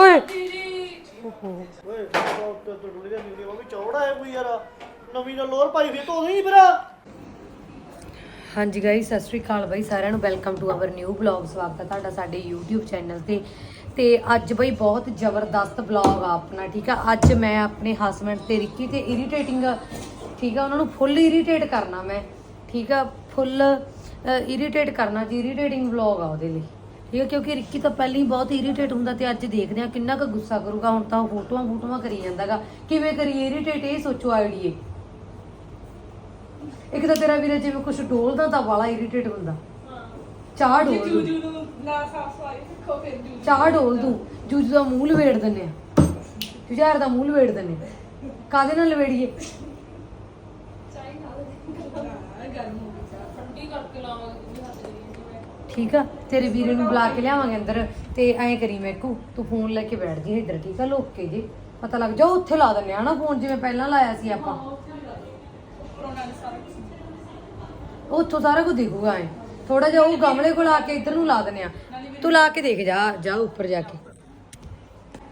ਓਏ। ਓਏ ਟੌਪ ਟੁੱਟ ਗਿਆ ਵੀਡੀਓ ਉਹ ਚੌੜਾ ਹੈ ਕੋਈ ਯਾਰ ਨਵੀਂ ਨਾਲ ਲੋਰ ਪਾਈ ਫਿਰ ਤੋਂ ਨਹੀਂ ਫਿਰ ਹਾਂਜੀ ਗਾਇਸ ਸਤਿ ਸ਼੍ਰੀ ਅਕਾਲ ਬਾਈ ਸਾਰਿਆਂ ਨੂੰ। Welcome to our new blog ਸਵਾਗਤ ਹੈ ਤੁਹਾਡਾ ਸਾਡੇ YouTube ਚੈਨਲ ਤੇ। ਤੇ ਅੱਜ ਬਈ ਬਹੁਤ ਜ਼ਬਰਦਸਤ ਬਲੌਗ ਆ ਆਪਣਾ, ਠੀਕ ਆ? ਅੱਜ ਮੈਂ ਆਪਣੇ ਹਸਬੰਡ ਤੇ ਰਿੱਕੀ ਤੇ ਇਰੀਟੇਟਿੰਗ ਠੀਕ ਆ? ਉਹਨਾਂ ਨੂੰ ਫੁੱਲ ਇਰੀਟੇਟ ਕਰਨਾ ਮੈਂ, ਠੀਕ ਆ? ਫੁੱਲ ਇਰੀਟੇਟ ਕਰਨਾ, ਜੀ ਇਰੀਟੇਟਿੰਗ ਬਲੌਗ ਆ ਉਹਦੇ ਲਈ। ਠੀਕ ਆ ਕਿਉਂਕਿ ਰਿੱਕੀ ਤਾਂ ਪਹਿਲਾਂ ਹੀ ਬਹੁਤ ਇਰੀਟੇਟ ਹੁੰਦਾ ਤੇ ਅੱਜ ਦੇਖਦੇ ਆ ਕਿੰਨਾ ਕੁ ਗੁੱਸਾ ਕਰੂਗਾ ਹੁਣ ਤਾਂ ਉਹ ਫੋਟੋਆਂ ਫੋਟੋਆਂ ਕਰੀ ਜਾਂਦਾਗਾ। ਕਿਵੇਂ ਕਰੀਏ ਇਰੀਟੇਟ ਇਹ ਸੋਚੋ ਆਈਡੀਏ ਇੱਕ ਤਾਂ ਤੇਰਾ ਵੀਰੇ ਜਿਵੇਂ ਕੁਝ ਡੋਲਦਾ ਤਾਂ ਵਾਲਾ ਇਰੀਟੇਟ ਹੁੰਦਾ। ਚਾਹ ਡੋਲ ਦੂੰ। ਜੂਜੂ ਨੂੰ ਨਾ ਸਾਫ਼ ਸਫ਼ਾਈ ਸਿੱਖੋ ਫਿਰ ਜੂਜੂ ਚਾਹ ਡੋਲ ਦੂੰ। ਜੂਜੂ ਦਾ ਮੂੰਹ ਲਵੇੜ ਦਿੰਨੇ ਆ ਜੁਝਾਰ ਦਾ ਮੂੰਹ ਲਵੇੜ ਦਿੰਨੇ ਕਾਦੇ ਨਾਲ ਲਵੇੜੀਏ ਚਾਹੀ ਨਾਲ ਗਰਮ ਹੋ ਗਈ ਚਾਹ ਠੰਡੀ ਕਰਕੇ ਲਾਵਾਂਗੇ ਹੱਥ ਦੇ ਠੀਕ ਆ? ਤੇਰੇ ਵੀਰੇ ਨੂੰ ਬੁਲਾ ਕੇ ਲਿਆਵਾਂਗੇ ਅੰਦਰ ਤੇ ਐਂ ਕਰੀ ਮੈਕੂ ਤੂੰ ਫੋਨ ਲੈ ਕੇ ਬੈਠ ਜੀ ਇੱਧਰ ਠੀਕ ਆ? ਲੁੱਕ ਕੇ ਜੀ। ਪਤਾ ਲੱਗ ਜਾ ਉੱਥੇ ਲਾ ਦਿੰਨੇ ਆ ਨਾ ਫੋਨ ਜਿਵੇਂ ਪਹਿਲਾਂ ਲਾਇਆ ਸੀ ਆਪਾਂ। ਉੱਥੋਂ ਸਾਰਾ ਕੁਝ ਦਿਖੂਗਾ ਐ। ਥੋੜਾ ਜਿਹਾ ਉਹ ਗਮਲੇ ਕੋਲ ਆ ਕੇ ਇੱਧਰ ਨੂੰ ਲਾ ਦਿੰਨੇ ਆ। ਤੂੰ ਲਾ ਕੇ ਦੇਖ ਜਾ ਜਾ ਉੱਪਰ ਜਾ ਕੇ।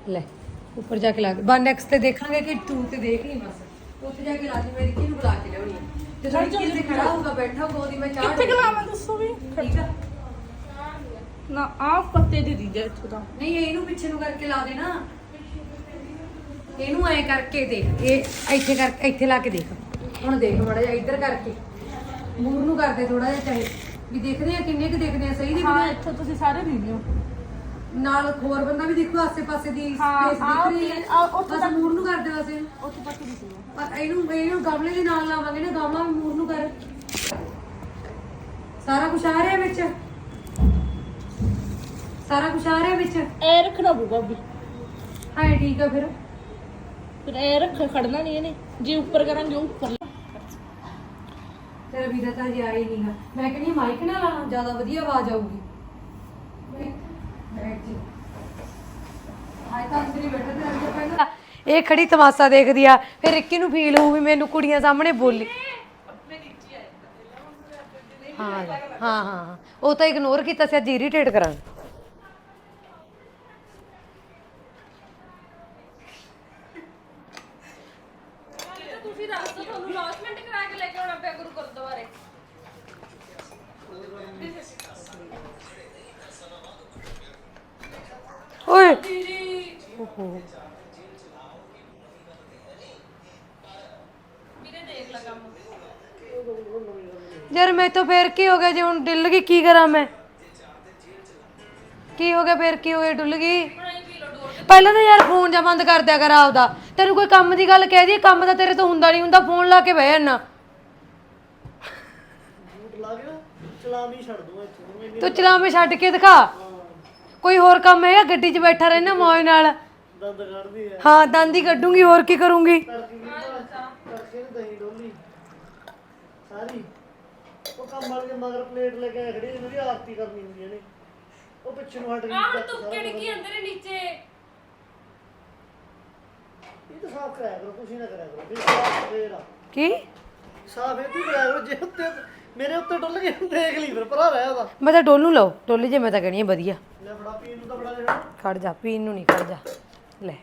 ਲੈ ਉੱਪਰ ਜਾ ਕੇ ਲਾ ਬਾ ਨੈਕਸਟ ਤੇ ਦੇਖਾਂਗੇ ਕਿ ਤੂੰ ਤੇ ਦੇਖ ਲਈ ਬਸ। ਉੱਥੇ ਜਾ ਕੇ ਲਾ ਦੀ ਮੇਰੀ ਕਿਹਨੂੰ ਬੁਲਾ ਕੇ ਲਿਆਉਣੀ ਆ। ਤੇ ਤੇ ਖੜਾ ਹੋਊਗਾ ਬੈਠਾ ਹੋਊਗਾ ਉਹਦੀ ਮੈਂ ਚਾਹ ਕਿੱਥੇ ਗਲਾਵਾਂ ਦੱਸੋ ਵੀ? ਠੀਕ ਆ? ਨਾ ਆਪ ਪੱਤੇ ਦੇ ਦੀਜਾ ਇੱਥੋਂ ਦਾ ਨਹੀਂ ਇਹਨੂੰ ਪਿੱਛੇ ਨੂੰ ਕਰਕੇ ਲਾ ਦੇ ਨਾ ਇਹਨੂੰ ਐ ਕਰਕੇ ਦੇਖ। ਇਹ ਇੱਥੇ ਕਰ ਇੱਥੇ ਲਾ ਕੇ ਦੇਖ। ਹੁਣ ਦੇਖ ਮੜਾ ਜਾ ਇੱਧਰ ਕਰਕੇ। ਮੂਰ ਨੂੰ ਕਰਦੇ ਥੋੜਾ ਜਿਹਾ ਚਾਹੇ। ਵੀ ਦੇਖਦੇ ਆ ਕਿੰਨੇ ਕੁ ਦੇਖਦੇ ਆ ਸਹੀ ਦਿਖਦੇ ਹਾਂ ਆ ਇੱਥੋਂ ਤੁਸੀਂ ਸਾਰੇ ਦੇ ਦਿਓ ਨਾਲ ਹੋਰ ਬੰਦਾ ਵੀ ਦੇਖੋ ਆਸੇ ਪਾਸੇ ਦੀ ਹਾਂ, ਸਪੇਸ ਆਹ ਦਿਖ ਰਹੀ ਹੈ। ਆਹ ਉੱਥੇ ਬਸ ਮੂਰ ਨੂੰ ਕਰਦੇ ਵਸੇ ਉੱਥੇ ਤੱਕ ਦੀ ਸੀ ਪਰ ਇਹਨੂੰ ਇਹਨੂੰ ਗਮਲੇ ਦੇ ਨਾਲ ਲਾਵਾਂਗੇ ਨਾ ਗਮਲਾ ਵੀ ਮੂਰ ਨੂੰ ਕਰ। ਸਾਰਾ ਕੁਝ ਆ ਰਿਹਾ ਵਿੱਚ। ਸਾਰਾ ਕੁਝ ਆ ਰਿਹਾ ਵਿੱਚ? ਐ ਰੱਖਣਾ ਪਊਗਾ ਵੀ ਹਾਂ ਠੀਕ ਆ ਫਿਰ। ਫਿਰ ਐ ਰੱਖ ਖੜਨਾ ਨਹੀਂ ਇਹਨੇ। ਜੇ ਉੱਪਰ ਕਰਾਂਗੇ ਉਹ ਉੱਪਰ ਤੇਰਾ ਵੀਰਾ ਤਾਂ ਜੇ ਆਈ ਨਹੀਂਗਾ ਮੈਂ ਕਹਿੰਦੀ ਮਾਈਕ ਨਾਲ ਲਾਣਾ ਜ਼ਿਆਦਾ ਵਧੀਆ ਆਵਾਜ਼ ਆਊਗੀ। ਇਹ ਖੜੀ ਤਮਾਸ਼ਾ ਦੇਖਦੀ ਆ। ਫਿਰ ਰਿੱਕੀ ਨੂੰ ਫੀਲ ਹੋਊ ਵੀ ਮੈਨੂੰ ਕੁੜੀਆਂ ਸਾਹਮਣੇ ਬੋਲੀ। ਹਾਂ ਹਾਂ ਹਾਂ। ਹਾਂ ਉਹ ਤਾਂ ਇਗਨੋਰ ਕੀਤਾ ਸੀ ਅੱਜ ਇਰੀਟੇਟ ਕਰਾਂ ਤੁਸੀਂ ਦੱਸ ਦਿਓ ਤੁਹਾਨੂੰ ਲੌਸਮੈਂਟ ਕਰਾ ਕੇ ਲੈ ਕੇ ਆਉਣਾ ਪਿਆ ਗੁਰੂ ਗੁਰਦੁਆਰੇ। ਓਏ। ਓਹੋ। ਯਾਰ ਮੈਂ ਤਾਂ ਫੇਰ ਕੀ ਹੋ ਗਿਆ ਜੇ ਹੁਣ ਡਿੱਲ ਗਈ ਕੀ ਕਰਾਂ ਮੈਂ? ਕੀ ਹੋ ਗਿਆ ਫੇਰ ਕੀ ਹੋ ਗਿਆ ਡੁੱਲ ਗਈ? ਪਹਿਲਾਂ ਤਾਂ ਯਾਰ ਫੋਨ ਜਾਂ ਬੰਦ ਕਰ ਦਿਆ ਕਰ ਆਪਦਾ। ਤੈਨੂੰ ਕੋਈ ਕੰਮ ਦੀ ਗੱਲ ਕਹਿ ਦੀ ਕੰਮ ਤਾਂ ਤੇਰੇ ਤੋਂ ਹੁੰਦਾ ਨਹੀਂ ਹੁੰਦਾ ਫੋਨ ਲਾ ਕੇ ਬਹਿ ਜਾਣਾ ਬੂਟ ਲਾ ਕੇ ਨਾ ਚਲਾਵੀ ਛੱਡ ਦੂੰਗਾ ਇੱਥੇ ਇੰਨੀ ਤੂੰ ਚਲਾਵੇਂ ਛੱਡ ਕੇ ਦਿਖਾ। ਕੋਈ ਹੋਰ ਕੰਮ ਹੈਗਾ? ਗੱਡੀ 'ਚ ਬੈਠਾ ਰਹਿਣਾ ਮੌਜ ਨਾਲ। ਦੰਦ ਕੱਢਦੀ ਹੈ ਹਾਂ ਦੰਦ ਹੀ ਕੱਢੂੰਗੀ ਹੋਰ ਕੀ ਕਰੂੰਗੀ? ਤੜਕੀ ਵੀ ਤੜਕੇ ਨੂੰ ਦਹੀਂ ਡੋਲੀ। ਸਾਰੀ। ਉਹ ਕੰਮ ਵਾਲੇ ਦੇ ਮਗਰ ਪਲੇਟ ਲੈ ਕੇ ਆਏ ਖੜੀ ਜਿਹਨਾਂ ਦੀ ਆਰਤੀ ਕਰਨੀ ਹੁੰਦੀ ਹੈ ਨੇ। ਉਹ ਪਿੱਛੇ ਨੂੰ ਹਟ ਗਈ ਆਹ ਤੂੰ ਸਾਰਾ ਕਿਹੜੀ ਕੁਛ। ਕੀ ਅੰਦਰ ਹੀ ਨੀਚੇ। ਇਹ ਤਾਂ ਸਾਫ਼ ਕਰਾਇਆ ਕਰੋ ਤੁਸੀਂ ਨਾ ਕਰਾਇਆ ਕਰੋ। ਵੀ ਸਾਫ਼ ਫੇਰ ਆ। ਕੀ? ਸਾਫ਼ ਇਹ ਤੂੰ ਕਰਾਇਆ ਕਰੋ ਜੇ ਉੱਤੇ ਮੇਰੇ ਉੱਤੇ ਡੁੱਲ ਗਏ ਦੇਖ ਲਈ ਫਿਰ ਭਰਾ ਰਹਿ ਉਹਦਾ। ਮੈਂ ਤਾਂ ਡੋਲੂ ਲਓ ਡੋਲੀ ਜੇ ਮੈਂ ਤਾਂ ਕਹਿਣੀ ਆ ਵਧੀਆ। ਲੈ ਫੜਾ ਪੀਣ ਨੂੰ ਤਾਂ ਬੜਾ ਦੇਣਾ ਖੜ ਜਾ ਪੀਣ ਨੂੰ ਨਹੀਂ ਖੜ ਜਾ। ਲੈ।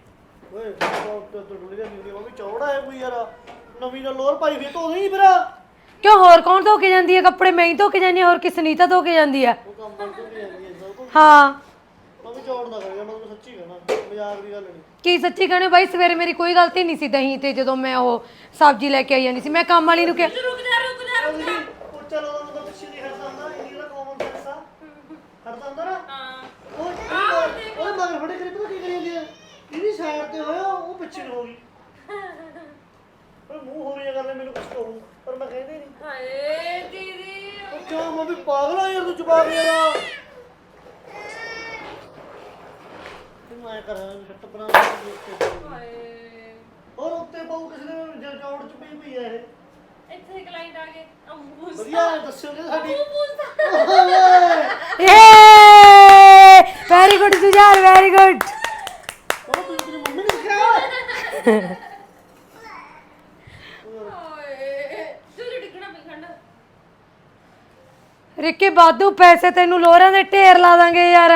ਓਏ ਉੱਤੇ ਉੱਤੇ ਡੁੱਲ ਗਿਆ ਨਹੀਂ ਉਹ ਵੀ ਚੌੜਾ ਹੈ ਕੋਈ ਯਾਰ। ਨਵੀਂ ਨਾਲ ਲੋਰ ਪਾਈ ਫਿਰ ਤੋਂ ਨਹੀਂ ਫਿਰ। ਕਿਉਂ ਹੋਰ ਕੌਣ ਧੋ ਕੇ ਜਾਂਦੀ ਹੈ ਕੱਪੜੇ? ਮੈਂ ਹੀ ਧੋ ਕੇ ਜਾਂਦੀ ਹਾਂ ਹੋਰ ਕਿ ਸੁਨੀਤਾ ਧੋ ਕੇ ਜਾਂਦੀ ਆ। ਉਹ ਕੰਮ ਕਰ ਤੋਂ ਜਾਂਦੀ ਹੈ ਸਭ ਤੋਂ ਹਾਂ। ਮੈਂ ਵੀ ਚੌੜ ਨਾ ਕਰਿਆ ਮੈਂ ਤਾਂ ਸੱਚੀ ਕਹਿਣਾ ਮਜ਼ਾਕ ਦੀ ਗੱਲ ਨਹੀਂ ਕੀ ਸੱਚੀ ਕਹਣੇ ਬਾਈ ਸਵੇਰੇ ਮੇਰੀ ਕੋਈ ਗਲਤੀ ਨਹੀਂ ਸੀ ਦਹੀਂ ਤੇ ਜਦੋਂ ਮੈਂ ਉਹ ਸਬਜ਼ੀ ਲੈ ਕੇ ਆਈ ਜਾਂਦੀ ਸੀ। ਮੈਂ ਕੰਮ ਵਾਲੀ ਨੂੰ ਕਿਹਾ ਰੁਕ ਜਾ ਰੁਕ ਜਾ ਰੁਕ ਜਾ। ਚਲੋ ਉਹਦਾ ਮਤਲਬ ਪਿੱਛੇ ਨਹੀਂ ਹਟਦਾ ਹੁੰਦਾ ਇਹ ਜਿਹੜਾ ਕਾਮਨ ਸੈਂਸ ਆ। ਹਟਦਾ ਹੁੰਦਾ ਨਾ? ਹਾਂ। ਉਹ ਉਹ ਮਗਰ ਫੜੇ ਕਰੀ ਪਤਾ ਕੀ ਕਰੀ ਜਾਂਦੀ ਹੈ ਇਹਦੀ ਸਾਈਡ ਤੇ ਹੋਇਆ ਉਹ ਪਿੱਛੇ ਨੂੰ ਹੋ ਗਈ। ਪਰ ਮੂੰਹ ਹੋ ਰਹੀ ਗੱਲ ਮੈਨੂੰ ਕੁਝ ਕਹੂੰ ਪਰ ਮੈਂ ਕਹਿੰਦੇ ਨਹੀਂ। ਹਾਏ ਦੀਦੀ। ਉਹ ਕਿਉਂ ਮੈਂ ਵੀ ਪਾਗਲ ਆ ਯਾਰ ਤੂੰ ਜਵਾਬ ਯਾਰ ਤੂੰ ਐ ਕਰ ਛੱਟ ਬਣਾ ਦੇ ਉੱਤੇ ਹਾਏ। ਹੋਰ ਉੱਤੇ ਪਾਉ ਕਿਸੇ ਨੇ ਜ- ਜੌੜ ਚ ਪਈ ਪਈ ਆ ਇਹ। ਇੱਥੇ ਕਲਾਇੰਟ ਆ ਗਏ। ਅੰਬੂਸ ਵਧੀਆ ਦੱਸਿਓਗੇ ਸਾਡੀ। ਏ ਵੈਰੀ ਗੁੱਡ ਸੁਝਾਰ ਵੈਰੀ ਗੁੱਡ ਉਹ ਤੂੰ ਤੇਰੀ ਮੰਮੀ ਨੇ ਸਿਖਾਇਆ ਹਾਏ ਜੂਜੂ ਡਿੱਗਣਾ ਪਈ ਖੰਡ। ਰਿੱਕੀ ਬਾਦੂ ਪੈਸੇ ਤੈਨੂੰ ਲੋਰਾਂ ਦੇ ਢੇਰ ਲਾ ਦਾਂਗੇ ਯਾਰ।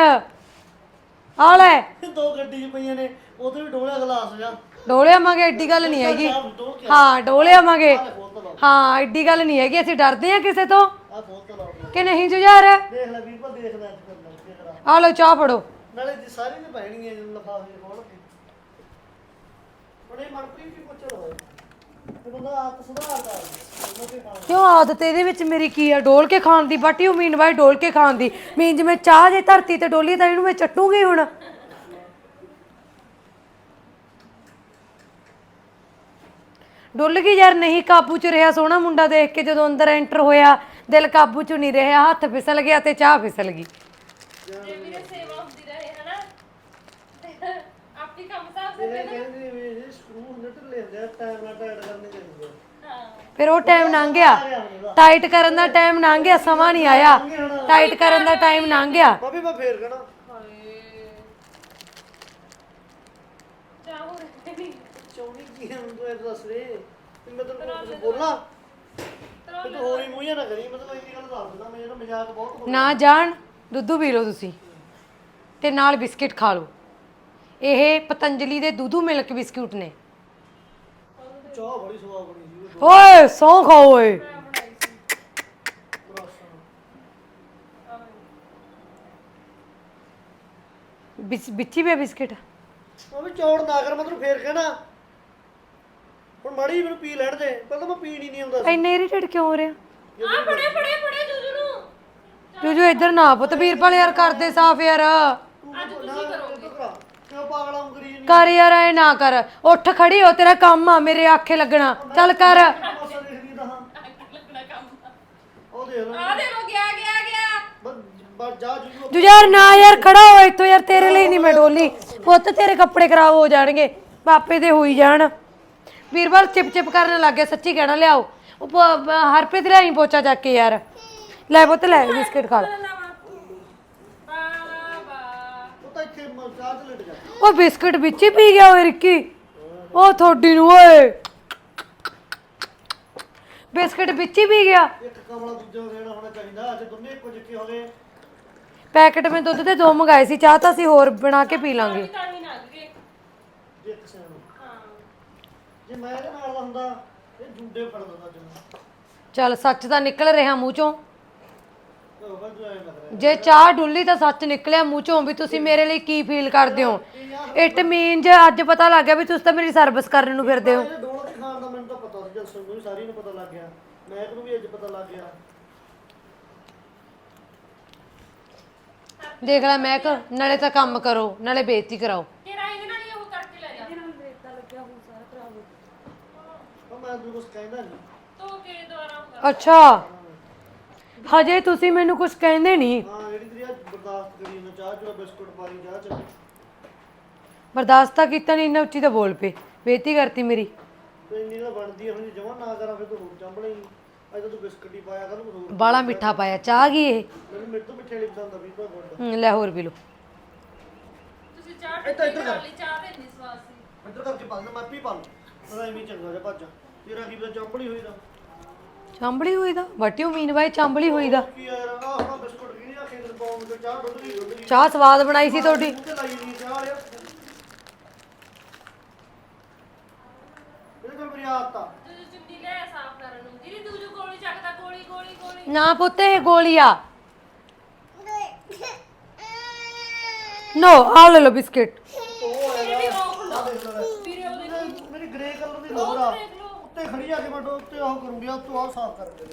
ਆ ਲੈ। ਦੋ ਗੱਡੀ 'ਚ ਪਈਆਂ ਨੇ ਉਹਦੇ ਵੀ ਡੋਲਿਆ ਗਲਾਸ ਜਾ ਡੋਲੇ ਆਵਾਂਗੇ ਐਡੀ ਗੱਲ ਨਹੀਂ ਹੈਗੀ। ਹਾਂ ਡੋਲੇ ਆਵਾਂਗੇ। ਹਾਂ ਐਡੀ ਗੱਲ ਨਹੀਂ ਹੈਗੀ ਅਸੀਂ ਡਰਦੇ ਆ ਕਿਸੇ ਤੋਂ। ਆਹ ਫੋਨ ਤਾਂ ਲਾਓ ਕਿ ਨਹੀਂ ਜੁਝਾਰ? ਦੇਖ ਲੈ ਵੀਰਪਾ ਦੇਖ ਲੈ ਅੱਜ ਕੱਲ੍ਹ ਲੱਗ ਗਿਆ ਆ ਲਓ ਚਾਹ ਫੜੋ। ਨਾਲੇ ਜੀ ਸਾਰੀ ਨੇ ਪੈਣੀ ਹੈ ਲਫਾਫੇ ਖੋਲ ਕੇ। ਉਹਨੇ ਮਨਪ੍ਰੀਤ ਵੀ ਪੁੱਛ ਲਓ ਤੇ ਬੰਦਾ ਆਪ ਸੁਧਾਰਦਾ ਉਹਨਾਂ ਦੇ ਨਾਲ ਕਿਉਂ ਆਦਤ ਇਹਦੇ ਵਿੱਚ ਮੇਰੀ ਕੀ ਆ? ਡੋਲ ਕੇ ਖਾਣ ਦੀ ਬਟ ਯੂ ਮੀਨ ਬਾਈ ਡੋਲ ਕੇ ਖਾਣ ਦੀ? ਮੀਨ ਜਿਵੇਂ ਚਾਹ ਜੇ ਧਰਤੀ ਤੇ ਡੋਲੀ ਤਾਂ ਇਹਨੂੰ ਮੈਂ ਚੱਟੂਗੀ ਹੁਣ। ਡੁੱਲ ਗਈ ਯਾਰ ਨਹੀਂ ਕਾਬੂ ਚ ਰਿਹਾ ਸੋਹਣਾ ਮੁੰਡਾ ਦੇਖ ਕੇ ਜਦੋਂ ਅੰਦਰ ਐਂਟਰ ਹੋਇਆ ਦਿਲ ਕਾਬੂ ਚ ਨਹੀਂ ਰਿਹਾ ਹੱਥ ਫਿਸਲ ਗਿਆ ਤੇ ਚਾਹ ਫਿਸਲ ਗਈ। ਜੇ ਵੀਰੇ ਸੇਵਾ ਹੁੰਦੀ ਰਹੇ ਹਨਾ? ਤੇ ਆਪੀ ਕੰਮ ਸਾਫ਼ ਇਹ ਕਹਿੰਦੇ ਵੀ ਇਹ ਸਕਰੂ ਹੁੰਦੇ ਢਿੱਲੇ ਹੁੰਦੇ ਆ ਟਾਈਮ ਨਾਲ ਟਾਈਟ ਕਰਨੇ ਚਾਹੀਦੇ ਆ। ਹਾਂ। ਫਿਰ ਉਹ ਟਾਈਮ ਲੰਘ ਗਿਆ ਟਾਈਟ ਕਰਨ ਦਾ ਟਾਈਮ ਲੰਘ ਗਿਆ ਸਮਾਂ ਨਹੀਂ ਆਇਆ। ਟਾਈਟ ਕਰਨ ਦਾ ਟਾਈਮ ਲੰਘ ਗਿਆ ਬਾਬੀ ਮੈਂ ਫੇਰ ਕਹਣਾ ਹਾਏ ਚਾਹ ਹੋ ਰਹੀ ਨਹੀਂ ਚੌਣੀ ਕੀ ਹੈ ਹੁਣ ਤੂੰ ਇਹ ਦੱਸ ਦੇ ਤੇ ਮੈਂ ਤੈਨੂੰ ਕੁਝ ਬੋਲਾਂ। ਤੇ ਤੂੰ ਹੋਰ ਹੀ ਮੂੰਹ ਨਾ ਕਰੀ ਮੈਂ ਤੈਨੂੰ ਇੰਨੀ ਗੱਲ ਦੱਸ ਦਿੰਦਾ ਮੈਂ ਇਹਦਾ ਮਜ਼ਾਕ ਬਹੁਤ ਹੁੰਦਾ। ਨਾ ਜਾਣ ਦੁੱਧੂ ਪੀ ਲਓ ਤੁਸੀਂ। ਤੇ ਨਾਲ ਬਿਸਕਿਟ ਖਾ ਲਓ। ਇਹ ਪਤੰਜਲੀ ਦੇ ਦੁੱਧੂ ਮਿਲਕ ਬਿਸਕੁਟ ਨੇ। ਚਾਹ ਬੜੀ ਸਵਾਦ ਬਣੀ ਸੀ ਓਏ ਸੌਂ ਖਾਓ ਓਏ। ਮੈਂ ਬਣਾਈ ਸੀ। ਬਿਸ- ਬਿੱਚੀ ਵੇ ਬਿਸਕਿਟ? ਉਹ ਵੀ ਚੌੜ ਨਾ ਕਰ ਮੈਂ ਤੈਨੂੰ ਫੇਰ ਕਹਿਣਾ। ਹੁਣ ਮੜੀ ਮੈਨੂੰ ਪੀ ਲੈਣ ਦੇ ਪਹਿਲਾਂ ਮੈਂ ਪੀਣ ਹੀ ਨਹੀਂ ਆਉਂਦਾ ਸੀ। ਇੰਨੇ ਇਰੀਟੇਟ ਕਿਉਂ ਹੋ ਰਿਹਾ ਆ ਫੜੇ ਫੜੇ ਫੜੇ ਜੂਜੂ ਨੂੰ। ਜੂਜੂ ਇੱਧਰ ਨਾ ਪੁੱਤ ਵੀਰਪਾਲ ਯਾਰ ਕਰਦੇ ਸਾਫ਼ ਯਾਰ। ਅੱਜ ਤੁਸੀਂ ਕਰੋਗੇ। ਕਿਉਂ ਪਾਗਲਾਂ ਨੂੰ ਕਰੀ ਕਰ ਯਾਰ ਐ ਨਾ ਕਰ। ਉੱਠ ਖੜੀ ਹੋ ਤੇਰਾ ਕੰਮ ਆ ਮੇਰੇ ਆਖੇ ਲੱਗਣਾ। ਚੱਲ ਕਰ। ਨਹੀਂ ਮਸਾ ਦੇਖਦੀ ਤਾਂ ਹਾਂ ਲੱਗਣਾ ਕੰਮ ਉਹ ਦੇਖ ਲੈ ਆ ਦੇਖੋ ਗਿਆ ਗਿਆ ਗਿਆ। ਬਸ ਬਸ ਜਾ ਜੂ ਜੂ ਯਾਰ ਨਾ ਯਾਰ ਖੜਾ ਹੋ ਇੱਥੋਂ ਯਾਰ ਤੇਰੇ ਲਈ ਨਹੀਂ ਮੈਂ ਡੋਲੀ। ਪੁੱਤ ਤੇਰੇ ਕੱਪੜੇ ਖਰਾਬ ਹੋ ਜਾਣਗੇ। ਪਾਪੇ ਦੇ ਹੋਈ ਜਾਣ। ਵੀਰਵਾਲ ਚਿਪ ਚਿਪ ਕਰਨ ਲੱਗ ਗਿਆ ਸੱਚੀ ਕਹਿਣਾ ਲਿਆਓ। ਉਹ ਪ- ਪ- ਹਰਪ੍ਰੀਤ ਲਿਆਈ ਪੋਚਾ ਚੱਕ ਕੇ ਯਾਰ। ਲੈ ਪੁੱਤ ਲੈ ਬਿਸਕਿਟ ਖਾ ਲੈ। ਉਹ ਤਾਂ ਇੱਥੇ ਮ- ਚਾਹ ਚ ਲਟ ਜਾ ਉਹ ਬਿਸਕਿਟ ਵਿੱਚ ਹੀ ਪੀ ਗਿਆ ਓਏ ਰਿੱਕੀ। ਉਹ ਥੋੜੀ ਨੂੰ ਓਏ। ਬਿਸਕਿਟ ਵਿੱਚ ਹੀ ਪੀ ਗਿਆ। ਇੱਕ ਕਮਲਾ ਦੂਜਾ ਦੇਣਾ ਹੋਣਾ ਚਾਹੀਦਾ ਅੱਜ ਦੋਨੇ ਇੱਕੋ ਜਿੱਕੇ ਹੋ ਗਏ ਪੈਕਟ ਮੈਂ ਦੁੱਧ ਦੇ ਦੋ ਮੰਗਾਏ ਸੀ ਚਾਹ ਤਾਂ ਅਸੀਂ ਹੋਰ ਬਣਾ ਕੇ ਪੀ ਲਾਂਗੇ ਤਾਂ ਹੀ ਨਾ ਗਏ ਜੇ ਕਿਸੇ ਨੂੰ ਹਾਂ ਜੇ ਮੈਂ ਇਹਦੇ ਨਾਲ ਦਾ ਹੁੰਦਾ ਇਹ ਜੁੰਡੇ ਫੜ ਦਿੰਦਾ ਜਨੂੰ ਚੱਲ ਸੱਚ ਤਾਂ ਨਿਕਲ ਰਿਹਾ ਮੂੰਹ ਚੋਂ। ਉਹ ਬੰਦੂ ਐ ਲੱਗ ਰਿਹਾ ਜੇ ਚਾਹ ਡੁੱਲੀ ਤਾਂ ਸੱਚ ਨਿਕਲਿਆ ਮੂੰਹ ਚੋਂ ਵੀ ਤੁਸੀਂ ਮੇਰੇ ਲਈ ਕੀ ਫੀਲ ਕਰਦੇ ਹੋ? ਇਟ ਮੀਨਸ ਅੱਜ ਪਤਾ ਲੱਗ ਗਿਆ ਵੀ ਤੁਸੀਂ ਤਾਂ ਮੇਰੀ ਸਰਵਿਸ ਕਰਨ ਨੂੰ ਫਿਰਦੇ ਹੋ। ਇਹ ਡੋਲ ਕੇ ਖਾਣ ਦਾ ਮੈਨੂੰ ਤਾਂ ਪਤਾ ਸੀ ਜਦ ਸੰਗੂ ਨੂੰ ਸਾਰੀ ਨੂੰ ਪਤਾ ਲੱਗ ਗਿਆ। ਮੈਂ ਨੂੰ ਵੀ ਅੱਜ ਪਤਾ ਲੱਗ ਗਿਆ। ਦੇਖ ਲੈ ਮੈਂ ਨਾਲੇ ਤਾਂ ਕੰਮ ਕਰੋ ਨਾਲੇ ਬੇਇੱਜ਼ਤੀ ਕਰਾਓ ਤੇਰਾ ਇਹਦੇ ਨਾਲ ਹੀ ਉਹ ਕਰਕੇ ਲੈ ਜਾ ਉਹ ਮੈਂ ਕੁਝ ਕਹਿੰਦਾ ਨਹੀਂ। ਅੱਛਾ। ਹਜੇ ਤੁਸੀਂ ਮੈਨੂੰ ਕੁਝ ਕਹਿੰਦੇ ਨਹੀਂ। ਹਾਂ ਜਿਹੜੀ ਤੇਰੀ ਅੱਜ ਬਰਦਾਸ਼ਤ ਕਰੀ ਨਾ ਚਾਹ ਚੂੜਾ ਬਿਸਕੁਟ ਪਾ ਲਈ ਚਾਹ ਚ। ਬਰਦਾਸ਼ਤ ਤਾਂ ਕੀਤਾ ਨਹੀਂ ਇੰਨਾ ਉੱਚੀ ਤਾਂ ਬੋਲ ਪਏ। ਬੇਇੱਜ਼ਤੀ ਕਰਤੀ ਮੇਰੀ। ਤੇ ਇੰਨੀ ਤਾਂ ਬਣਦੀ ਹੈ ਹੁਣ ਜੇ ਜਮਾ ਨਾ ਕਰਾਂ ਫਿਰ ਤੂੰ ਹੋਰ ਚੰਬਲੇ ਹੀ ਅੱਜ ਤਾਂ ਤੂੰ ਬਿਸਕੁਟ ਹੀ ਪਾਇਆ ਕਰ ਨੂੰ ਹੋਰ ਬਾਲਾ ਮਿੱਠਾ ਪਾਇਆ ਚਾਹ ਗਈ ਇਹ? ਮੈਨੂੰ ਮੇਰੇ ਤੋਂ ਮਿੱਠੇ ਵਾਲੀ ਪਸੰਦ ਆ ਵੀ ਤਾਂ ਗੁੱਡ ਹਮ, ਲੈ ਹੋਰ ਪੀ ਲਓ। ਤੁਸੀਂ ਚਾਹ ਬਣਾ ਲਈ ਚਾਹ ਦੇ ਨਹੀਂ ਸਵਾਦ ਸੀ। ਇੱਧਰ ਕਰਕੇ ਪਾ ਦੇ ਮੈਂ ਪੀ ਪਾ ਲੂ ਮੈਂ ਐਵੇਂ ਹੀ ਚੰਗਾ ਜਿਹਾ ਭੱਜ ਤੇਰਾ ਕੀ ਪਤਾ ਚੰਬਲੀ ਹੋਈ ਦਾ ਚਾਂਬਲੀ ਹੋਈ ਦਾ ਵਾਟ ਯੂ ਮੀਨ ਬਾਈ ਚਾਂਬਲੀ ਹੋਈ ਦਾ ਕੀ ਯਾਰ ਆਹ ਹੁਣ ਬਿਸਕੁਟ ਕੀ ਨਹੀਂ ਆਖੇ ਤੇ ਪਾਉਣ ਤੇ ਚਾਹ ਸਵਾਦ ਬਣਾਈ ਸੀ ਤੁਹਾਡੀ। ਮੂੰਹ ਤੇ ਲਾਈ ਨਹੀਂ ਚਾਹ ਵਾਲਿਆ ਇਹ ਤਾਂ ਮੇਰੀ ਆਦਤ ਆ। ਤੁਸੀਂ ਚੁੰਨੀ ਲੈ ਸਾਫ਼ ਕਰਨ ਨੂੰ। ਦੀਦੀ ਦੂਜੂ ਗੋਲੀ ਚੱਕਦਾ ਗੋਲੀ ਗੋਲੀ ਗੋਲੀ। ਨਾ ਪੁੱਤ ਇਹ ਗੋਲੀ ਆ। ਨੋ ਆ ਲੈ ਲਓ ਬਿਸਕਿਟ ਉਹ ਇਹ ਵੀ ਉਹ ਖੁੱਲਾ ਦੇਖ ਲੈ ਵੀਰੇ ਉਹ ਦੇਖੋ ਮੇਰੀ- ਮੇਰੀ ਗ੍ਰੇ ਕਲਰ ਦੀ ਲੋਰ ਆ ਦੇਖ ਲਓ ਉੱਤੇ ਖੜੀ ਆ ਕੇ ਮੈਂ ਉੱਤੇ ਉਹ ਕਰੂੰਗੀ ਉਹ ਤੋਂ ਆਹ ਸਾਫ਼ ਕਰ ਦੇ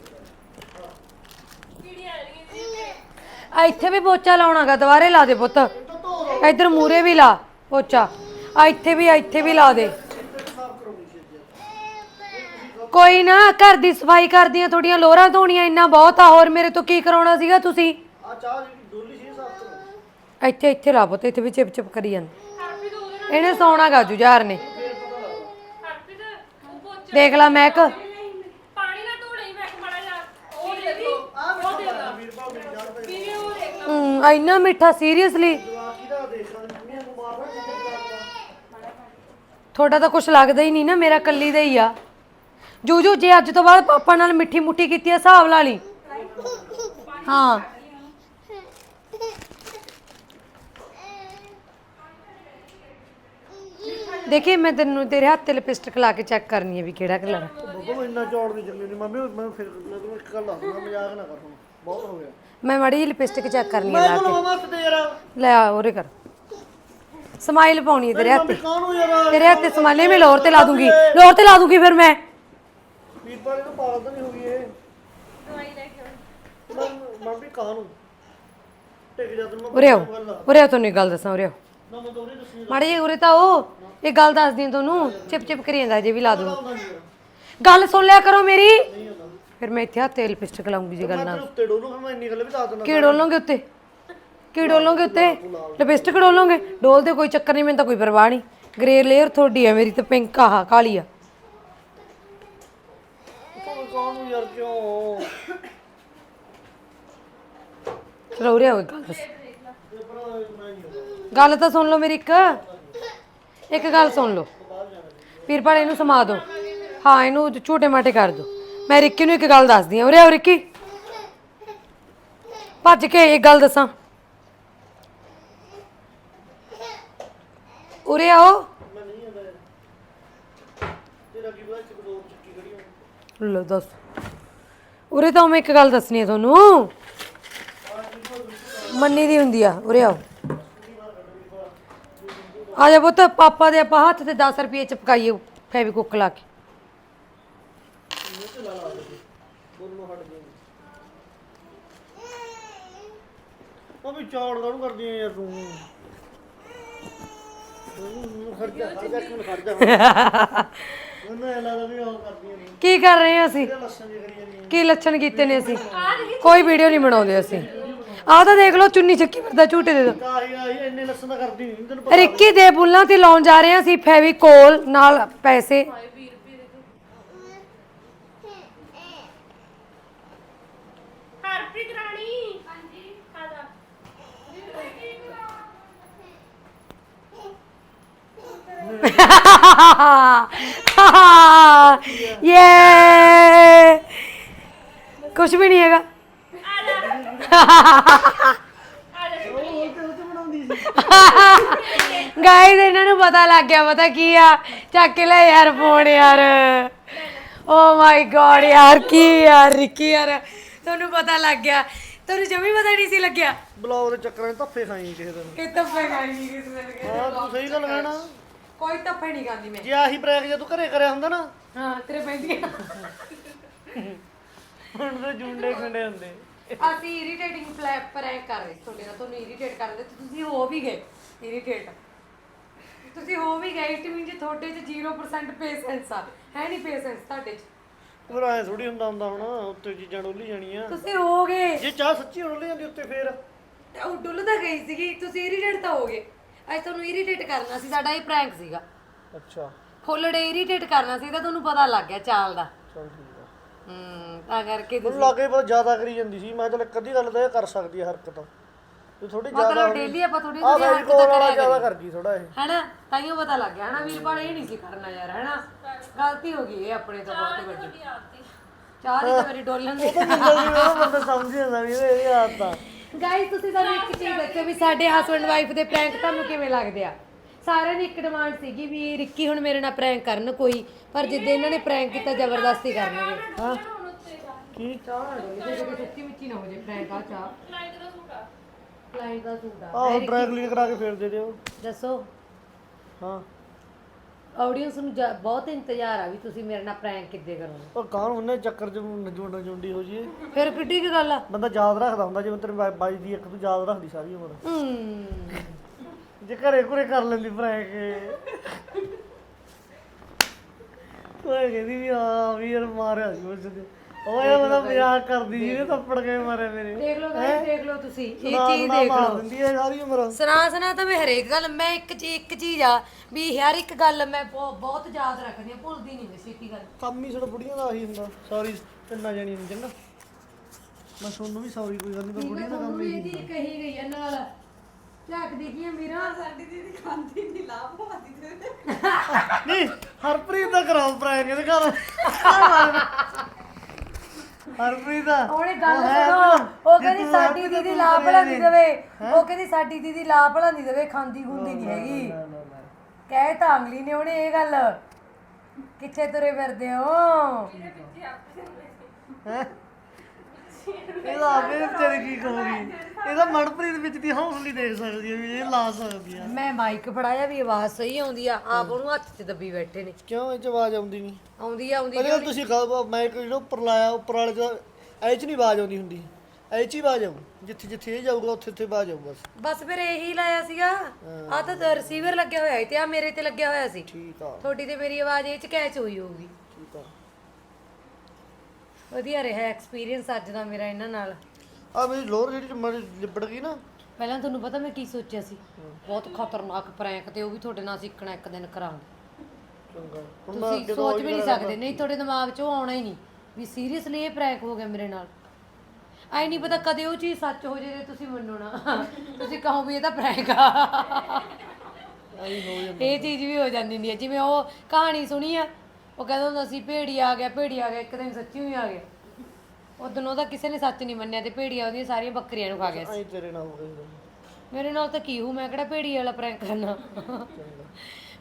ਕੀੜੀਆਂ ਆ ਆ ਇੱਥੇ ਵੀ ਪੋਚਾ ਲਾਉਣਾਗਾ ਦੁਬਾਰੇ ਲਾ ਦੇ ਪੁੱਤ। ਇੱਧਰ ਮੂਰੇ ਵੀ ਲਾ ਪੋਚਾ। ਆ ਇੱਥੇ ਵੀ ਆ ਇੱਥੇ ਵੀ ਲਾ ਦੇ। ਕਰੂੰਗੀ ਕੋਈ ਨਾ ਘਰ ਦੀ ਸਫ਼ਾਈ ਕਰਦੀਆਂ ਤੁਹਾਡੀਆਂ ਲੋਰਾਂ ਧੋਣੀਆਂ ਇੰਨਾ ਬਹੁਤ ਆ ਹੋਰ ਮੇਰੇ ਤੋਂ ਕੀ ਕਰਾਉਣਾ ਸੀਗਾ ਤੁਸੀਂ? ਆ ਚਾਹ ਜਿਹੜੀ ਡੋਲੀ ਸੀ ਸਾਫ਼ ਕਰੋ। ਇੱਥੇ ਇੱਥੇ ਲਾ ਪੁੱਤ ਇੱਥੇ ਵੀ ਚਿਪ ਚਿਪ ਕਰੀ ਜਾਂਦੇ। ਇਹਨੇ ਸੌਣਾਗਾ ਜੁਝਾਰ ਨੇ ਫੇਰ ਪਤਾ ਲੱਗਦਾ ਹਰਪ੍ਰੀਤ ਉਹ ਪੋਚਾ ਦੇਖ ਲੈ ਮਹਿਕ ਪਾਣੀ ਨਾ ਧੋ ਲਈ ਮੈਂ ਮੜਾ ਜਾ ਉਹ ਦੇਖ ਉਹ ਦੇਖ ਵੀਰੇ ਉਹ ਦੇਖ ਇੰਨਾ ਮਿੱਠਾ ਸੀਰੀਅਸਲੀ ਤੁਹਾਡਾ ਤਾਂ ਕੁਝ ਲੱਗਦਾ ਹੀ ਨਹੀਂ ਨਾ ਮੇਰਾ ਕੱਲੀ ਦਾ ਹੀ ਆ। ਜੂਜੂ ਜੇ ਅੱਜ ਤੋਂ ਬਾਅਦ ਪਾਪਾ ਨਾਲ ਮਿੱਠੀ ਮੁੱਠੀ ਕੀਤੀ ਆ ਹਿਸਾਬ ਲਾ ਲਈ। ਹਾਂ। ਦੇਖੀ ਮੈਂ ਤੈਨੂੰ ਤੇਰੇ ਹੱਥ ਤੇ ਲਿਪਸਟਿਕ ਲਾ ਕੇ ਚੈੱਕ ਕਰਨੀ ਹੈ ਵੀ ਕਿਹੜਾ ਕਲਰ ਹੈ ਬੱਬੂ ਮੈਂ ਇੰਨਾ ਚੌੜ ਨਹੀਂ ਚੱਲੀ ਨਹੀਂ ਮੰਮੀ ਮੈਂ ਫਿਰ ਮੈਂ ਤੈਨੂੰ ਇੱਕ ਗੱਲ ਦੱਸਦਾ ਮਜ਼ਾਕ ਨਾ ਕਰ ਹੁਣ। ਬਹੁਤ ਹੋ ਗਿਆ। ਮੈਂ ਮਾੜੀ ਲਿਪਸਟਿਕ ਚੈੱਕ ਕਰਨੀ ਹੈ ਮੈਂ ਲਾ ਕੇ। ਮਮਾ ਤੇ ਯਾਰ ਲੈ ਆ ਉਰੇ ਕਰ। ਸਮਾਈਲ ਪਾਉਣੀ ਹੈ ਤੇਰੇ ਹੱਥ ਤੇ। ਕਾਹਨੂੰ ਯਾਰ? ਤੇਰੇ ਹੱਥ ਤੇ ਸਮਾਈਲ ਮੈਂ ਲੋਰ ਤੇ ਲਾ ਦੂੰਗੀ। ਲੋਰ ਤੇ ਲਾ ਦੂੰਗੀ ਫਿਰ ਮੈਂ। ਵੀਰ ਪਰ ਇਹਨੂੰ ਪਾਗਲ ਤਾਂ ਨਹੀਂ ਹੋ ਗਈ ਇਹ। ਦਵਾਈ ਲੈ ਕੇ ਮੈਂ ਮੰਮੀ ਕਾਹਨੂੰ? ਟਿਕ ਜਾ ਤੈਨੂੰ ਮੈਂ ਉਰੇ ਆਓ। ਗੱਲ। ਉਰੇ ਆਓ ਤੁਹਾਨੂੰ ਇੱਕ ਗੱਲ ਦੱਸਾਂ ਉਰੇ ਆਓ। ਨਾ ਮੈਂ ਤਾਂ ਮਾੜੀ ਉਰੇ ਤਾਂ ਉਹ ਇਹ ਗੱਲ ਦੱਸਦੀ ਹਾਂ ਤੁਹਾਨੂੰ ਚਿਪ ਚਿਪ ਕਰੀ ਜਾਂਦਾ ਜੇ ਵੀ ਲਾ ਦੂੰ ਗੱਲ ਸੁਣ ਲਿਆ ਕਰੋ ਮੇਰੀ। ਫਿਰ ਮੈਂ ਇੱਥੇ ਹੱਥ ਤੇ ਲਿਪਸਟਿਕ ਲਾਉਂਗੀ ਜੇ ਗੱਲ ਨਾ ਤੇਰੇ ਉੱਤੇ ਡੋਲੂ ਫਿਰ ਮੈਂ ਇੰਨੀ ਗੱਲ ਵੀ ਦੱਸ ਦਿੰਦਾ। ਕੀ ਡੋਲੋਗੇ ਉੱਤੇ? ਕੀ ਡੋਲੋਗੇ ਉੱਤੇ? ਲਿਪਸਟਿਕ ਡੋਲੋਗੇ? ਡੋਲਦੇ ਕੋਈ ਚੱਕਰ ਨਹੀਂ ਮੈਨੂੰ ਤਾਂ ਕੋਈ ਪਰਵਾਹ ਨਹੀਂ। ਗ੍ਰੇ ਲੇਅਰ ਤੁਹਾਡੀ ਹੈ ਮੇਰੀ ਤਾਂ ਪਿੰਕ ਆਹ ਕਾਲੀ ਆ। ਕਾਹਨੂੰ ਯਾਰ ਕਿਉਂ? ਚਲੋ ਉਰੇ ਆਓ ਇੱਕ ਗੱਲ ਦੱਸ। ਗੱਲ ਤਾਂ ਸੁਣ ਲਓ ਮੇਰੀ ਇੱਕ। ਇੱਕ ਗੱਲ ਸੁਣ ਲਓ। ਵੀਰਪਾਲ ਇਹਨੂੰ ਸਮਾ ਦਿਓ। ਹਾਂ, ਇਹਨੂੰ ਛੋਟੇ ਮਾਟੇ ਕਰ ਦਿਓ। ਮੈਂ ਰਿੱਕੀ ਨੂੰ ਇੱਕ ਗੱਲ ਦੱਸਦੀ ਹਾਂ। ਉਰੇ ਆਓ ਰਿੱਕੀ। ਭੱਜ ਕੇ ਇੱਕ ਗੱਲ ਦੱਸਾਂ। ਉਰੇ ਆਓ। ਲੋ ਦੱਸ। ਉਰੇ ਤਾਂ ਮੈਂ ਇੱਕ ਗੱਲ ਦੱਸਣੀ ਹੈ ਤੁਹਾਨੂੰ। ਮੰਨੀ ਦੀ ਹੁੰਦੀ ਆ। ਉਰੇ ਆਓ। ਆ ਜਾ ਪੁੱਤ ਪਾਪਾ ਦੇ ਆਪਾਂ ਹੱਥ ਤੇ 10 ਰੁਪਏ ਚਪਕਾਈਏ ਫੈਵਿਕੁੱਕ ਲਾ ਕੇ। ਉਹ ਵੀ ਚੌੜ ਕਾਹਨੂੰ ਕਰਦੀ ਆ ਯਾਰ ਤੂੰ? ਹੂੰ, ਖਰਚਾ ਖਰਚਾ ਕਿਉਂ ਖਰਚਾ ਮੈਨੂੰ ਇਹ ਲੱਗਦਾ ਵੀ ਉਹ ਕਰਦੀਆਂ ਨਹੀਂ ਕੀ ਕਰ ਰਹੇ ਹਾਂ ਅਸੀਂ? ਇਹ ਲੱਛਣ ਜੀ ਕਰੀ ਜਾਂਦੀ ਕੀ ਲੱਛਣ ਕੀਤੇ ਨੇ ਅਸੀਂ? ਕੋਈ ਵੀਡੀਓ ਨਹੀਂ ਬਣਾਉਂਦੇ ਅਸੀਂ। ਆਹ ਤਾਂ ਦੇਖ ਲਓ ਚੁੰਨੀ ਚੱਕੀ ਫਿਰਦਾ ਝੂਟੇ ਦੇ ਦੋ ਕਾਹੀ ਆਹੀ ਇੰਨੇ ਲੱਛਣ ਤਾਂ ਕਰਦੀ ਨਹੀਂ ਤੈਨੂੰ ਪਤਾ ਰਿੱਕੀ ਦੇ ਬੁੱਲਾਂ ਤੇ ਲਾਉਣ ਜਾ ਰਹੇ ਹਾਂ ਅਸੀਂ ਫੈਵੀਕੋਲ ਨਾਲ ਪੈਸੇ। ਹਾਏ 20 ਰੁਪਏ ਦੇ ਦਿਓ ਹਰਪ੍ਰੀਤ ਰਾਣੀ। ਹਾਂਜੀ। ਆ ये ਕੁਝ ਵੀ ਨਹੀਂ ਹੈਗਾ ਉਹ ਤੇ ਉਹ ਤੇ ਬਣਾਉਂਦੀ ਸੀ ਗਾਇਸ ਇਹਨਾਂ ਨੂੰ ਪਤਾ ਲੱਗ ਗਿਆ ਪਤਾ ਕੀ ਆ? ਚੱਕ ਕੇ ਲੈ ਯਾਰ ਫੋਨ ਯਾਰ। ਓ ਮਾਈ ਗॉड ਯਾਰ ਕੀ ਯਾਰ ਰਿੱਕੀ ਯਾਰ। ਤੁਹਾਨੂੰ ਪਤਾ ਲੱਗ ਗਿਆ। ਤੁਹਾਨੂੰ ਜਮੀ ਪਤਾ ਨਹੀਂ ਸੀ ਲੱਗਿਆ। ਬਲੌਗ ਦੇ ਚੱਕਰਾਂ 'ਚ ਧੱਫੇ ਖਾਈ ਕਿਸੇ ਦਿਨ। ਕਿ ਤੱਫੇ ਖਾਈ ਨਹੀਂ ਕਿਸੇ ਨੇ ਹਾਂ ਤੂੰ ਸਹੀ ਗੱਲ ਕਹਿਣਾ। ਕੋਈ ਤੱਫੇ ਨਹੀਂ ਖਾਂਦੀ ਮੈਂ। ਜੇ ਆਹੀ ਬ੍ਰੇਕ ਜੇ ਤੂੰ ਘਰੇ ਕਰਿਆ ਹੁੰਦਾ ਨਾ। ਹਾਂ ਤੇਰੇ ਪੈਂਦੀਆਂ। ਹੁਣ ਤੇ ਜੁੰਡੇ ਖੰਡੇ ਹੁੰਦੇ। ਅਸੀਂ ਇਰੀਟੇਟਿੰਗ ਫਲੈਪ ਪ੍ਰੈਂਕ ਕਰ ਰਹੇ ਸੀ ਤੁਹਾਡੇ ਨਾਲ ਤੁਹਾਨੂੰ ਇਰੀਟੇਟ ਕਰ ਰਹੇ ਤੇ ਤੁਸੀਂ ਹੋ ਵੀ ਗਏ ਇਰੀਟੇਟ ਤੁਸੀਂ ਹੋ ਵੀ ਗਏ ਇਟ ਮੀਨ ਜੇ ਤੁਹਾਡੇ 'ਚ 0% ਪੇਸ਼ੈਂਸ ਆ ਹੈ ਨਹੀਂ ਪੇਸ਼ੈਂਸ ਤੁਹਾਡੇ 'ਚ? ਫਿਰ ਐ ਥੋੜੀ ਹੁੰਦਾ ਹੁੰਦਾ ਹੁਣ ਉੱਤੇ ਚੀਜ਼ਾਂ ਡੋਲੀ ਜਾਣੀਆਂ। ਤੁਸੀਂ ਹੋ ਗਏ। ਜੇ ਚਾਹ ਸੱਚੀ ਡੋਲੀ ਜਾਂਦੀ ਉੱਤੇ ਫੇਰ? ਤੇ ਉਹ ਡੁੱਲ ਤਾਂ ਗਈ ਸੀਗੀ ਤੁਸੀਂ ਇਰੀਟੇਟ ਤਾਂ ਹੋ ਗਏ। ਅੱਜ ਤੁਹਾਨੂੰ ਇਰੀਟੇਟ ਕਰਨਾ ਸੀ ਸਾਡਾ ਇਹ ਪ੍ਰੈਂਕ ਸੀਗਾ। ਅੱਛਾ। ਫੁੱਲ ਡੇ ਇਰੀਟੇਟ ਕਰਨਾ ਸੀ ਤਾਂ ਤੁਹਾਨੂੰ ਪਤਾ ਲੱਗ ਗਿਆ ਚਾਲ ਦਾ। ਚਲ ਠੀਕ। ਹੂੰ ਤਾਂ ਕਰਕੇ ਮੈਨੂੰ ਤੁਸੀਂ ਲੱਗੇ ਬਹੁਤ ਜ਼ਿਆਦਾ ਕਰੀ ਜਾਂਦੀ ਸੀ। ਮੈਂ ਚਲ ਇੱਕ ਅੱਧੀ ਗੱਲ ਤਾਂ ਇਹ ਕਰ ਸਕਦੀ ਹੈ ਹਰਕਤ। ਤੇ ਥੋੜੀ ਜ਼ਿਆਦਾ ਮਤਲਬ ਡੇਲੀ ਆਪਾਂ ਥੋੜੀ ਆ ਥੋੜੀ ਹਰਕਤ ਕੋਲ ਵਾਲਾ ਕਰਿਆ ਜ਼ਿਆਦਾ ਕਰੀ ਕਰ ਗਈ ਥੋੜਾ ਇਹ। ਹੈਨਾ? ਤਾਈਓ ਪਤਾ ਲੱਗ ਗਿਆ। ਹਨਾ ਵੀਰਪਾਲ ਇਹ ਨਹੀਂ ਸੀ ਕਰਨਾ ਯਾਰ ਹੈਨਾ? ਗਲਤੀ ਹੋ ਗਈ ਇਹ ਆਪਣੇ ਤੋਂ ਬਹੁਤ ਵੱਡੀ। ਚਾਹ ਦੀ ਤਾਂ ਮੇਰੀ ਡੋਲਣ ਦੀ ਉਹ ਬੰਦਾ ਸਮਝ ਜਾਂਦਾ ਵੀ ਇਹ ਇਹ ਆਦਤਾਂ ਗਾਇਸ ਤੁਸੀਂ ਸਾਨੂੰ ਇੱਕ ਚੀਜ਼ ਦੱਸੋ ਵੀ ਸਾਡੇ ਹਸਬੰਡ ਵਾਈਫ ਦੇ ਪ੍ਰੈਂਕ ਤੁਹਾਨੂੰ ਕਿਵੇਂ ਲੱਗਦੇ ਆ? ਸਾਰਿਆਂ ਦੀ ਇੱਕ ਡਿਮਾਂਡ ਸੀਗੀ ਵੀ ਰਿੱਕੀ ਹੁਣ ਮੇਰੇ ਨਾਲ ਪ੍ਰੈਂਕ ਕਰਨ ਕੋਈ ਪਰ ਜਿੱਦੇ ਇਹਨਾਂ ਨੇ ਪ੍ਰੈਂਕ ਕੀਤਾ ਜ਼ਬਰਦਸਤੀ ਕਰਨਗੇ। ਹਾਂ। ਕੀ ਚਾਹ ਸੱਚੀ ਮੁੱਚੀ ਨਾ ਹੋ ਜੇ ਪ੍ਰੈਂਕ ਆ ਚਾਹ। ਲਾਈਟ ਦਾ ਸੂਟ ਆ। ਕਲਾਇੰਟ ਦਾ ਸੂਟ ਆ ਆਹ ਡਰਾਈ ਕਲੀਨ ਕਰਾ ਕੇ ਫੇਰ ਦੇ ਦਿਓ। ਦੱਸੋ। ਹਾਂ। ਆਡੀਅנס ਨੂੰ ਜਾ- ਬਹੁਤ ਇੰਤਜ਼ਾਰ ਆ ਵੀ ਤੁਸੀਂ ਮੇਰੇ ਨਾਲ ਪ੍ਰੈਂਕ ਕਿੱਦੇ ਕਰੋਗੇ। ਉਹ ਕਾਂ ਉਹਨੇ ਚੱਕਰ ਚ ਨਜੂੰਡਾ ਜੁੰਡੀ ਹੋ ਜੀ ਫਿਰ ਕਿੱਡੀ ਕੀ ਗੱਲ ਆ। ਬੰਦਾ ਯਾਦ ਰੱਖਦਾ ਹੁੰਦਾ ਜਿਵੇਂ ਤੇਰੇ ਬਾ- ਬਾਈ ਦੀ ਇੱਕ ਤੂੰ ਯਾਦ ਰੱਖਦੀ ਸਾਰੀ ਉਮਰ। ਹੂੰ। ਜੇ ਘਰੇ ਘੁਰੇ ਕਰ ਲੈਂਦੀ ਭਰਾ ਕੇ ਉਹ ਕਹਿੰਦੀ ਵੀ ਹਾਂ ਵੀ ਯਾਰ ਮਾਰਿਆ ਸੀ ਉਸ ਦੇ ਉਹ ਇਹ ਬੰਦਾ ਮਜ਼ਾਕ ਕਰਦੀ ਜਿਹਨੇ ਥੱਪੜ ਕੇ ਮਾਰਿਆ ਮੇਰੇ। ਦੇਖ ਲਓ ਗਾਇਸ ਦੇਖ ਲਓ ਤੁਸੀਂ ਇਹ ਚੀਜ਼ ਦੇਖ ਲਓ। ਦਿੰਦੀ ਹੈ ਸਾਰੀ ਉਮਰ। ਸੁਣਾ ਸੁਣਾ ਤਾਂ ਮੈਂ ਹਰੇਕ ਗੱਲ ਮੈਂ ਇੱਕ ਚੀਜ਼ ਇੱਕ ਚੀਜ਼ ਆ ਵੀ ਹਰ ਇੱਕ ਗੱਲ ਮੈਂ ਬਹੁ- ਬਹੁਤ ਯਾਦ ਰੱਖਦੀ ਆ ਭੁੱਲਦੀ ਨਹੀਂ ਮੈਂ ਛੇਤੀ ਗੱਲ। ਕੰਮ ਹੀ ਸਾਡਾ ਬੁੜੀਆਂ ਦਾ ਆਹੀ ਹੁੰਦਾ ਸੌਰੀ ਤਿੰਨਾਂ ਜਣੀਆਂ ਨੂੰ ਚੰਗਾ। ਮੈਂ ਤੁਹਾਨੂੰ ਵੀ ਸੌਰੀ ਕੋਈ ਗੱਲ ਨਹੀਂ ਬੁੜੀਆਂ ਦਾ ਕੰਮ ਵੀ ਇਹ ਚੀਜ਼ ਕਹੀ ਗਈ ਆ ਨਾਲ। ਝਾਕਦੀ ਕੀ ਆ ਮੇਰਾ? ਸਾਡੀ ਦੀਦੀ ਖਾਂਦੀ ਨਹੀਂ ਲਾਭ ਨਹੀਂ ਹਰਪ੍ਰੀਤ ਦਾ ਕਰਾਓ ਪ੍ਰੈਂਕ ਇਹਦੇ ਘਰ। ਹਰਪ੍ਰੀਤ ਦਾ ਉਹਨੇ ਗੱਲ ਉਹ ਹੈ ਸੁਣੋ ਉਹ ਜੇ ਕਹਿੰਦੀ ਤੂੰ ਸਾਡੀ ਹਰਪ੍ਰੀਤ ਦਾ ਦੀਦੀ ਤੂੰ ਲਾਭ ਭਲਾ ਨਹੀਂ। ਦੇਵੇ ਉਹ ਕਹਿੰਦੀ ਸਾਡੀ ਦੀਦੀ ਲਾਭ ਭਲਾ ਨਹੀਂ ਦੇਵੇ ਖਾਂਦੀ ਖੁੰਦੀ ਨਹੀਂ ਹੈਗੀ। ਨਾ, ਨਾ, ਨਾ। ਕਹਿ ਤਾਂ ਅਗਲੀ ਨੇ ਉਹਨੇ ਇਹ ਗੱਲ। ਕਿੱਥੇ ਤੁਰੇ ਫਿਰਦੇ ਹੋ? ਹੈ? ਇਹਦਾ ਆਪੇ ਵਿਚਾਰੀ ਕੀ ਕਹੂਗੀ? ਇਹਦਾ ਮਨਪ੍ਰੀਤ ਵਿੱਚ ਦੀ ਹੌਸਲੀ ਦੇਖ ਸਕਦੀ ਹੈ ਵੀ ਇਹ ਲਾ ਸਕਦੀ ਆ। ਮੈਂ ਮਾਈਕ ਫੜਾਇਆ ਵੀ ਆਵਾਜ਼ ਸਹੀ ਆਉਂਦੀ ਆ ਆਪ ਉਹਨੂੰ ਹੱਥ 'ਚ ਦੱਬੀ ਬੈਠੇ ਨੇ। ਕਿਉਂ ਇਹ ਚ ਆਵਾਜ਼ ਆਉਂਦੀ ਨਹੀਂ? ਆਉਂਦੀ ਆ ਆਉਂਦੀ ਪਹਿਲਾਂ ਤੁਸੀਂ ਕਹੋ ਮੈਂ ਜਿਹੜਾ ਉੱਪਰ ਲਾਇਆ ਉੱਪਰ ਵਾਲੇ ਚ ਐ ਚ ਨਹੀਂ ਆਵਾਜ਼ ਆਉਂਦੀ ਹੁੰਦੀ। ਐ ਚ ਹੀ ਆਵਾਜ਼ ਆਊ। ਜਿੱਥੇ ਜਿੱਥੇ ਇਹ ਜਾਊਗਾ ਉੱਥੇ ਉੱਥੇ ਆਵਾਜ਼ ਆਊ ਬਸ। ਬਸ ਫਿਰ ਇਹੀ ਲਾਇਆ ਸੀਗਾ। ਆ ਤਾਂ ਰਿਸੀਵਰ ਲੱਗਿਆ ਹੋਇਆ ਸੀ ਤੇ ਆ ਮੇਰੇ ਤੇ ਲੱਗਿਆ ਹੋਇਆ ਸੀ। ਠੀਕ ਆ। ਤੁਹਾਡੀ ਤੇ ਮੇਰੀ ਆਵਾਜ਼ ਇਹ ਚ ਕੈਚ ਹੋਈ ਹੋਊਗੀ। ਵਧੀਆ ਰਿਹਾ ਐਕਸਪੀਰੀਅੰਸ ਅੱਜ ਦਾ ਮੇਰਾ ਇਹਨਾਂ ਨਾਲ। ਆ ਮੇਰੀ ਲੋਅਰ ਜਿਹੜੀ ਮੜੀ ਲਿਬੜ ਗਈ ਨਾ। ਪਹਿਲਾਂ ਤੁਹਾਨੂੰ ਪਤਾ ਮੈਂ ਕੀ ਸੋਚਿਆ ਸੀ? ਬਹੁਤ ਖਤਰਨਾਕ ਪ੍ਰੈਂਕ ਤੇ ਉਹ ਵੀ ਤੁਹਾਡੇ ਨਾਲ ਸਿੱਖਣਾ ਇੱਕ ਦਿਨ ਕਰਾਂਗੇ। ਚੰਗਾ। ਹੁਣ ਮੈਂ ਤੁਸੀਂ ਸੋਚ ਵੀ ਨਹੀਂ ਸਕਦੇ ਨਹੀਂ ਤੁਹਾਡੇ ਦਿਮਾਗ 'ਚ ਉਹ ਆਉਣਾ ਹੀ ਨਹੀਂ। ਵੀ ਸੀਰੀਅਸਲੀ ਇਹ ਪ੍ਰੈਂਕ ਹੋ ਗਿਆ ਮੇਰੇ ਨਾਲ। ਆਈ ਨਹੀਂ ਪਤਾ ਕਦੇ ਉਹ ਚੀਜ਼ ਸੱਚ ਹੋ ਜੇ ਤੇ ਤੁਸੀਂ ਮੰਨੋ ਨਾ। ਤੁਸੀਂ ਕਹੋ ਵੀ ਇਹ ਤਾਂ ਪ੍ਰੈਂਕ ਆ। ਆਈ ਹੋ ਜਾਂਦਾ। ਇਹ ਚੀਜ਼ ਵੀ ਹੋ ਜਾਂਦੀ ਹੁੰਦੀ ਹੈ। ਜਿਵੇਂ ਉਹ ਕਹਾਣੀ ਸੁਣੀ ਆ ਉਹ ਕਹਿੰਦਾ ਹੁੰਦਾ ਸੀ ਭੇੜੀ ਆ ਗਿਆ ਭੇੜੀ ਆ ਗਿਆ ਇੱਕ ਦਿਨ ਸੱਚੀ ਹੀ ਆ ਗਿਆ। ਉਦੋਂ ਉਹਦਾ ਕਿਸੇ ਨੇ ਸੱਚ ਨਹੀਂ ਮੰਨਿਆ ਤੇ ਭੇੜੀਆ ਉਹਦੀਆਂ ਸਾਰੀਆਂ ਬੱਕਰੀਆਂ ਨੂੰ ਖਾ ਗਿਆ ਸੀ। ਤੇਰੇ ਨਾਲ ਹੋ ਗਿਆ ਮੇਰੇ ਨਾਲ ਤਾਂ ਕੀ ਹੂੰ ਮੈਂ ਕਿਹੜਾ ਭੇੜੀ ਵਾਲਾ ਪ੍ਰੈਂਕ ਕਰਨਾ?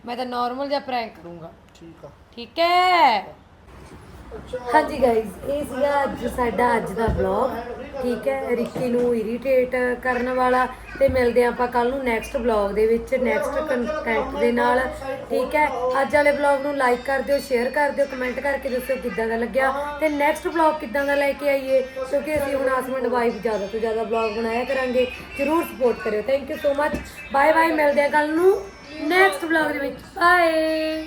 ਮੈਂ ਤਾਂ ਨਾਰਮਲ ਜਿਹਾ ਪ੍ਰੈਂਕ ਕਰੂੰਗਾ। ਠੀਕ ਆ। ਠੀਕ ਹੈ? ਹਾਂਜੀ ਗਾਇਜ਼ ਇਹ ਸੀਗਾ ਅੱਜ ਸਾਡਾ ਅੱਜ ਦਾ ਵਲੌਗ ਠੀਕ ਹੈ? ਰਿੱਕੀ ਨੂੰ ਇਰੀਟੇਟ ਕਰਨ ਵਾਲਾ ਤੇ ਮਿਲਦੇ ਹਾਂ ਆਪਾਂ ਕੱਲ ਨੂੰ ਨੈਕਸਟ ਵਲੌਗ ਦੇ ਵਿੱਚ ਨੈਕਸਟ ਕੰਟੈਂਟ ਦੇ ਨਾਲ, ਠੀਕ ਹੈ? ਅੱਜ ਵਾਲੇ ਵਲੌਗ ਨੂੰ ਲਾਈਕ ਕਰ ਦਿਓ ਸ਼ੇਅਰ ਕਰ ਦਿਓ ਕਮੈਂਟ ਕਰਕੇ ਦੱਸਿਓ ਕਿੱਦਾਂ ਦਾ ਲੱਗਿਆ ਤੇ ਨੈਕਸਟ ਵਲੌਗ ਕਿੱਦਾਂ ਦਾ ਲੈ ਕੇ ਆਈਏ, ਕਿਉਂਕਿ ਅਸੀਂ ਹੁਣ ਹਸਬੰਡ ਵਾਈਫ ਜ਼ਿਆਦਾ ਤੋਂ ਜ਼ਿਆਦਾ ਵਲੌਗ ਬਣਾਇਆ ਕਰਾਂਗੇ, ਜਰੂਰ ਸਪੋਰਟ ਕਰਿਓ। Thank you so much bye bye ਮਿਲਦੇ ਹਾਂ ਕੱਲ ਨੂੰ ਨੈਕਸਟ ਵਲੌਗ ਦੇ ਵਿੱਚ। ਬਾਏ